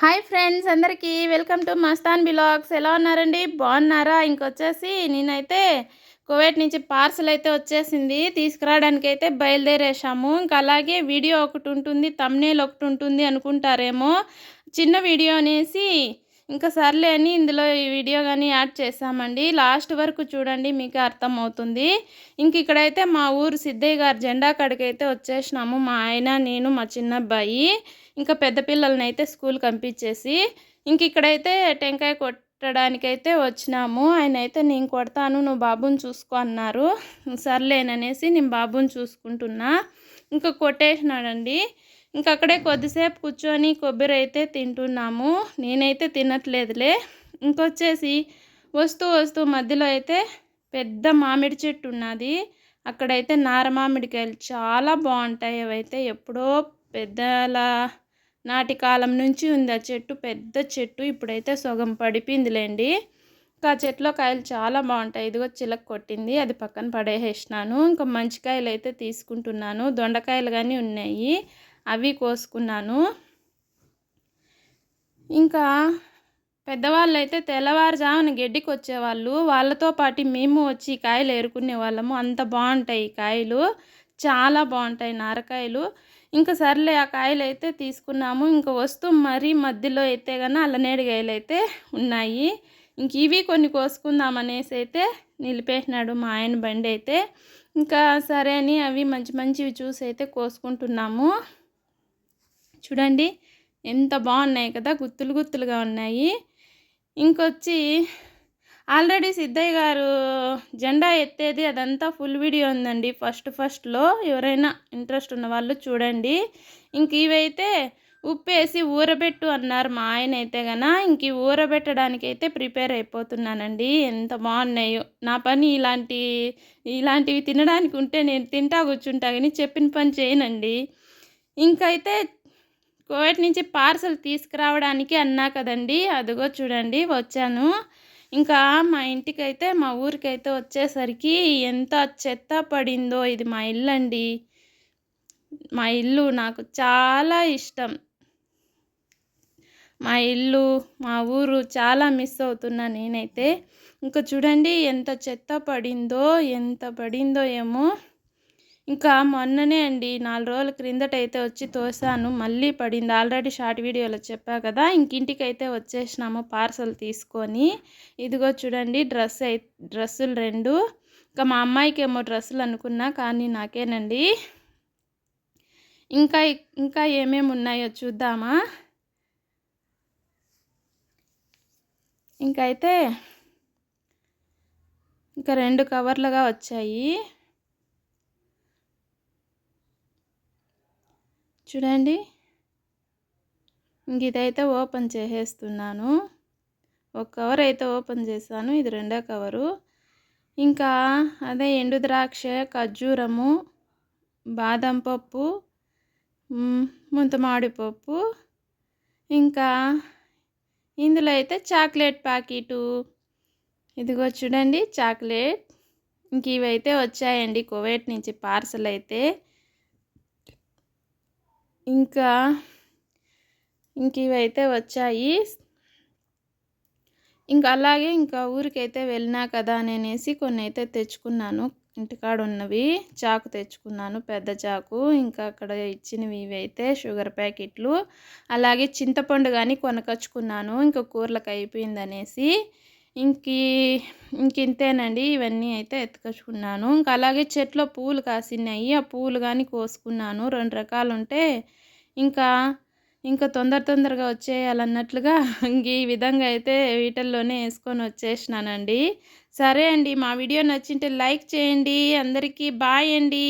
Hi friends అందరికీ welcome to Mastan blogs. ఎలా ఉన్నారండి? బాగున్నారా? ఇంకొచ్చేసి నేనైతే కువైట్ నుంచి పార్సల్ అయితే వచ్చేసింది. తీసుకురావడానికి అయితే బయలుదేరేసాము ఇంకా అలాగే వీడియో ఒకటి ఉంటుంది తమ్నేల్ ఒకటి ఉంటుంది అనుకుంటారేమో. చిన్న వీడియో అనేసి ఇంకా సర్లే అని ఇందులో ఈ వీడియో కానీ యాడ్ చేసామండి. లాస్ట్ వరకు చూడండి మీకు అర్థమవుతుంది. ఇంక ఇక్కడైతే మా ఊరు సిద్ధయ్య గారు జెండా కాడికైతే వచ్చేసినాము. మా ఆయన నేను మా చిన్నబ్బాయి ఇంకా పెద్ద పిల్లల్ని అయితే స్కూల్కి పంపించేసి ఇంక ఇక్కడైతే టెంకాయ కొట్టడానికైతే వచ్చినాము. ఆయన అయితే నేను కొడతాను నువ్వు బాబుని చూసుకో అన్నారు. సర్లేననేసి నేను బాబుని చూసుకుంటున్నా. ఇంకా కొట్టేసినాడండి. ఇంకా అక్కడే కొద్దిసేపు కూర్చొని కొబ్బరి అయితే తింటున్నాము. నేనైతే తినట్లేదులే. ఇంకొచ్చేసి వస్తూ వస్తూ మధ్యలో అయితే పెద్ద మామిడి చెట్టు ఉన్నది. అక్కడైతే నార మామిడికాయలు చాలా బాగుంటాయి. అవైతే ఎప్పుడో పెద్దల నాటి కాలం నుంచి ఉంది ఆ చెట్టు. పెద్ద చెట్టు. ఇప్పుడైతే సొగం పడిపోయిందిలేండి. ఇంకా చెట్లో కాయలు చాలా బాగుంటాయి. ఇదిగో చిలక కొట్టింది. అది పక్కన పడేసేసినాను. ఇంకా మంచికాయలు అయితే తీసుకుంటున్నాను. దొండకాయలు కానీ ఉన్నాయి. అవి కోసుకున్నాను. ఇంకా పెద్దవాళ్ళు అయితే తెల్లవారుజామున గడ్డికి వచ్చేవాళ్ళు వాళ్ళతో పాటు మేము వచ్చి కాయలు ఏరుకునే వాళ్ళము. అంత బాగుంటాయి ఈ కాయలు. చాలా బాగుంటాయి నారకాయలు. ఇంకా సర్లే ఆ కాయలు అయితే తీసుకున్నాము. ఇంకా వస్తూ మరీ మధ్యలో అయితే కానీ అల్లనేడికాయలు అయితే ఉన్నాయి. ఇంక ఇవి కొన్ని కోసుకుందాం అనేసి అయితే నిలిపేసినాడు మా ఆయన బండి అయితే. ఇంకా సరే అని అవి మంచి మంచివి చూసి అయితే కోసుకుంటున్నాము. చూడండి ఎంత బాగున్నాయి కదా గుత్తులు గుత్తులుగా ఉన్నాయి. ఇంకొచ్చి ఆల్రెడీ సిద్ధయ్య గారు జెండా ఎత్తేది అదంతా ఫుల్ వీడియో ఉందండి. ఫస్ట్ ఫస్ట్లో ఎవరైనా ఇంట్రెస్ట్ ఉన్న వాళ్ళు చూడండి. ఇంక ఇవైతే ఉప్పేసి ఊరబెట్టు అన్నారు మా ఆయన అయితే గన. ఇంక ఊరబెట్టడానికి అయితే ప్రిపేర్ అయిపోతున్నానండి. ఎంత బాగున్నాయో. నా పని ఇలాంటి ఇలాంటివి తినడానికి ఉంటే నేను తింటా కూర్చుంటా కానీ చెప్పిన పని చేయనండి. ఇంకైతే కోవిడ్ నుంచి పార్సల్ తీసుకురావడానికి అన్నా కదండి. అదిగో చూడండి వచ్చాను. ఇంకా మా ఇంటికైతే మా ఊరికైతే వచ్చేసరికి ఎంత చెత్త పడిందో ఇది మా ఇల్లు అండి మా ఇల్లు నాకు చాలా ఇష్టం. మా ఇల్లు మా ఊరు చాలా మిస్ అవుతున్నా నేనైతే. ఇంకా చూడండి ఎంత చెత్త పడిందో ఎంత పడిందో ఏమో. ఇంకా మొన్ననే అండి నాలుగు రోజుల క్రిందట అయితే వచ్చి తోసాను. మళ్ళీ పడింది. ఆల్రెడీ షార్ట్ వీడియోలో చెప్పా కదా. ఇంకింటికి అయితే వచ్చేసినాము పార్సల్ తీసుకొని. ఇదిగో చూడండి డ్రెస్ అయి డ్రెస్సులు రెండు. ఇంకా మా అమ్మాయికి ఏమో డ్రెస్సులు అనుకున్నా కానీ నాకేనండి. ఇంకా ఇంకా ఏమేమి ఉన్నాయో చూద్దామా? ఇంకైతే ఇంకా రెండు కవర్లుగా వచ్చాయి. చూడండి. ఇంక ఇదైతే ఓపెన్ చేసేస్తున్నాను. ఒక కవర్ అయితే ఓపెన్ చేశాను. ఇది రెండో కవరు. ఇంకా అదే ఎండు ద్రాక్ష ఖర్జూరము బాదం పప్పు ముంతమాడి పప్పు ఇంకా ఇందులో అయితే చాక్లెట్ ప్యాకెటు. ఇదిగో చూడండి చాక్లెట్. ఇంక ఇవైతే వచ్చాయండి కువైట్ నుంచి పార్సల్ అయితే. ఇంకా ఇంక ఇవైతే వచ్చాయి. ఇంకా అలాగే ఇంకా ఊరికైతే వెళ్ళినా కదా అని అనేసి కొన్ని అయితే తెచ్చుకున్నాను. ఇంటికాడ ఉన్నవి చాకు తెచ్చుకున్నాను పెద్ద చాకు. ఇంకా అక్కడ ఇచ్చినవి ఇవి అయితే షుగర్ ప్యాకెట్లు. అలాగే చింతపండు కానీ కొనకొచ్చుకున్నాను. ఇంకా కూరలకు అయిపోయింది అనేసి ఇంక ఇంకింతేనండి ఇవన్నీ అయితే ఎత్తుకొచ్చుకున్నాను. ఇంకా అలాగే చెట్లో పూలు కాసినాయి ఆ పూలు కానీ కోసుకున్నాను. రెండు రకాలు ఉంటే ఇంకా ఇంకా తొందర తొందరగా వచ్చేయాలన్నట్లుగా ఈ విధంగా అయితే వీటిల్లోనే వేసుకొని వచ్చేసినానండి. సరే అండి మా వీడియో నచ్చింటే లైక్ చేయండి. అందరికీ బాయ్ అండి.